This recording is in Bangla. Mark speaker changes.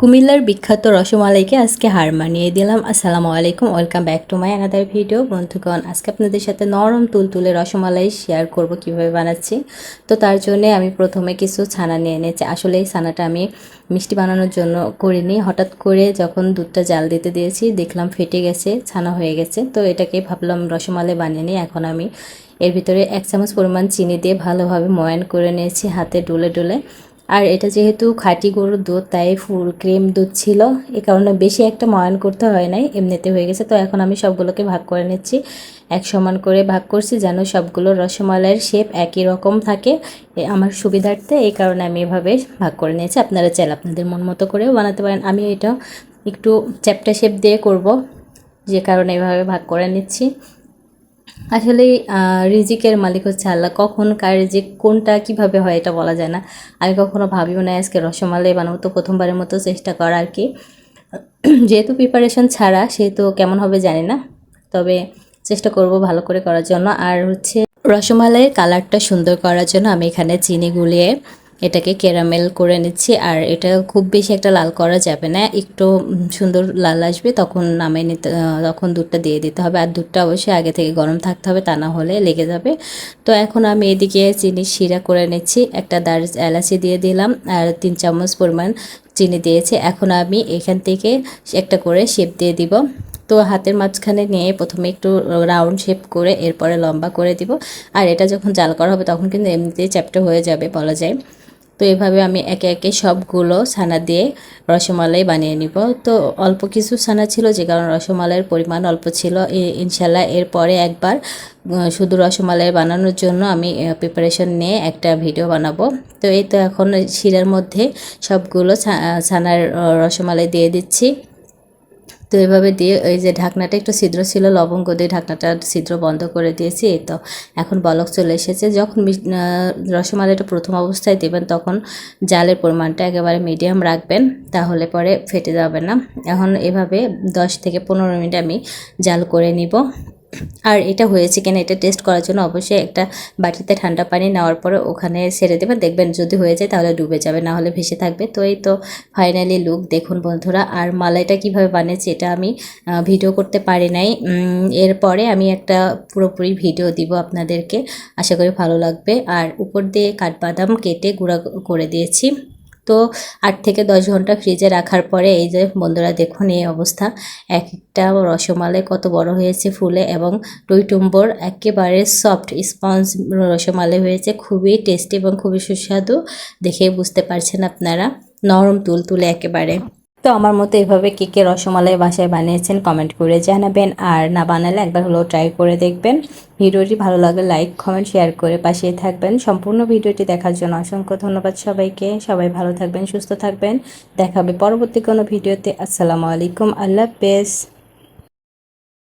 Speaker 1: কুমিল্লার বিখ্যাত রসমালাইকে আজকে হার মানিয়ে দিলাম। আসসালামু আলাইকুম, welcome back to my another video বন্ধুগণ, আজকে আপনাদের সাথে নরম তুলতুলে রসমালাই শেয়ার করব কীভাবে বানাচ্ছি। তো তার জন্য আমি প্রথমে কিছু ছানা নিয়ে এনেছি। আসলে এই ছানাটা আমি মিষ্টি বানানোর জন্য করিনি। হঠাৎ করে যখন দুধটা জাল দিতে দিয়েছি, দেখলাম ফেটে গেছে, ছানা হয়ে গেছে। তো এটাকে ভাবলাম রসমালাই বানিয়ে নিই। এখন আমি এর ভিতরে এক চামচ পরিমাণ চিনি দিয়ে ভালোভাবে ময়ান করে নিয়েছি হাতে ডুলে ডুলে। আর এটা যেহেতু খাঁটি গরুর দুধ, তাই ফুল ক্রিম দুধ ছিল। এ কারণে বেশি একটা ময়ান করতে হয় নাই, এমনিতে হয়ে গেছে। তো এখন আমি সবগুলোকে ভাগ করে নিচ্ছি। এক সমান করে ভাগ করছি যেন সবগুলো রসমালাইয়ের শেপ একই রকম থাকে। আমার সুবিধার্থে এই কারণে আমি এভাবে ভাগ করে নিয়েছি। আপনারা চাইলে আপনাদের মন মতো করেও বানাতে পারেন। আমি এটা একটু চ্যাপটা শেপ দিয়ে করব। যে কারণে এভাবে ভাগ করে নিচ্ছি। আসলে রিজিকের মালিক হচ্ছে আল্লাহ। কখন কার রিজিক, কোনটা কীভাবে হয় এটা বলা যায় না। আমি কখনো ভাবিও না আজকে রসমালাই বানাবো, তো প্রথমবারের মতো চেষ্টা করা আর কি। যেহেতু প্রিপারেশন ছাড়া, সেহেতু কেমন হবে জানি না। তবে চেষ্টা করব ভালো করে করার জন্য। আর হচ্ছে, রসমালাইয়ের কালারটা সুন্দর করার জন্য আমি এখানে চিনি গুলিয়ে এটাকে ক্যারামেল করে নিচ্ছি, আর এটা খুব বেশি একটা লাল করা যাবে না। একটু সুন্দর লাল আসবে, তখন নামে নিতে তখন দুধটা দিয়ে দিতে হবে। আর দুধটা অবশ্যই আগে থেকে গরম থাকতে হবে, তা না হলে লেগে যাবে। তো এখন আমি এদিকে চিনি শিরা করে নিচ্ছি। একটা দার, এলাচি দিয়ে দিলাম, আর তিন চামচ পরিমাণ চিনি দিয়েছি। এখন আমি এখান থেকে একটা করে শেপ দিয়ে দিব। তো হাতের মাঝখানে নিয়ে প্রথমে একটু রাউন্ড শেপ করে এরপরে লম্বা করে দিব। আর এটা যখন জাল করা হবে তখন কিন্তু এমনিতেই চ্যাপ্টা হয়ে যাবে বলা যায়। তো এভাবে আমি একে একে সবগুলো ছানা দিয়ে রসমালাই বানিয়ে নিব। তো অল্প কিছু ছানা ছিল যে কারণে রসমালাইয়ের পরিমাণ অল্প ছিল। ইনশাল্লাহ এরপরে একবার শুধু রসমালাই বানানোর জন্য আমি প্রিপারেশন নিয়ে একটা ভিডিও বানাবো। তো এই তো এখন শিরার মধ্যে সবগুলো ছানার রসমালাই দিয়ে দিচ্ছি। তো এভাবে দিয়ে এই যে ঢাকনাটা একটু ছিদ্র ছিল, লবঙ্গ দিয়ে ঢাকনাটা ছিদ্র বন্ধ করে দিয়েছি, এই তো। এখন বলক চলে এসেছে। যখন রসমালাইটা প্রথম অবস্থায় দেবেন, তখন জালের পরিমাণটা একেবারে মিডিয়াম রাখবেন, তাহলে পরে ফেটে যাবে না। এখন এভাবে দশ থেকে পনেরো মিনিট আমি জাল করে নিব। আর এটা হয়েছে কিনা এটা টেস্ট করার জন্য অবশ্যই একটা বাটিতে ঠান্ডা পানি নেওয়ার পরে ওখানে ছেড়ে দেবেন। দেখবেন যদি হয়ে যায় তাহলে ডুবে যাবে, না হলে ভেসে থাকবে। তো এই তো ফাইনালি লুক দেখুন বন্ধুরা। আর মালাইটা কীভাবে বানিয়েছি এটা আমি ভিডিও করতে পারি নাই। এরপরে আমি একটা পুরোপুরি ভিডিও দিব আপনাদেরকে। আশা করি ভালো লাগবে। আর উপর দিয়ে কাঠবাদাম কেটে গুঁড়া করে দিয়েছি। তো আট থেকে দশ ঘণ্টা ফ্রিজে রাখার পরে এই যে বন্ধুরা দেখুন এই অবস্থা এক একটা রসমালাই কত বড় হয়েছে ফুলে এবং টুইটুম্বর একেবারে সফট স্পঞ্জ রসমালাই হয়েছে, খুবই টেস্টি এবং খুবই সুস্বাদু দেখেই বুঝতে পারছেন আপনারা, নরম তুল তুলে একেবারে। তো আমার মতো এভাবে কে কে রসমালাই বাসায় বানিয়েছেন কমেন্ট করে জানাবেন। আর না বানালে একবার হলেও ট্রাই করে দেখবেন। ভিডিওটি ভালো লাগলে লাইক কমেন্ট শেয়ার করে পাশে থাকবেন। সম্পূর্ণ ভিডিওটি দেখার জন্য অসংখ্য ধন্যবাদ সবাইকে। সবাই ভালো থাকবেন, সুস্থ থাকবেন। দেখাবে পরবর্তী কোনো ভিডিওতে। আসসালামু আলাইকুম, আল্লাহ হাফেজ।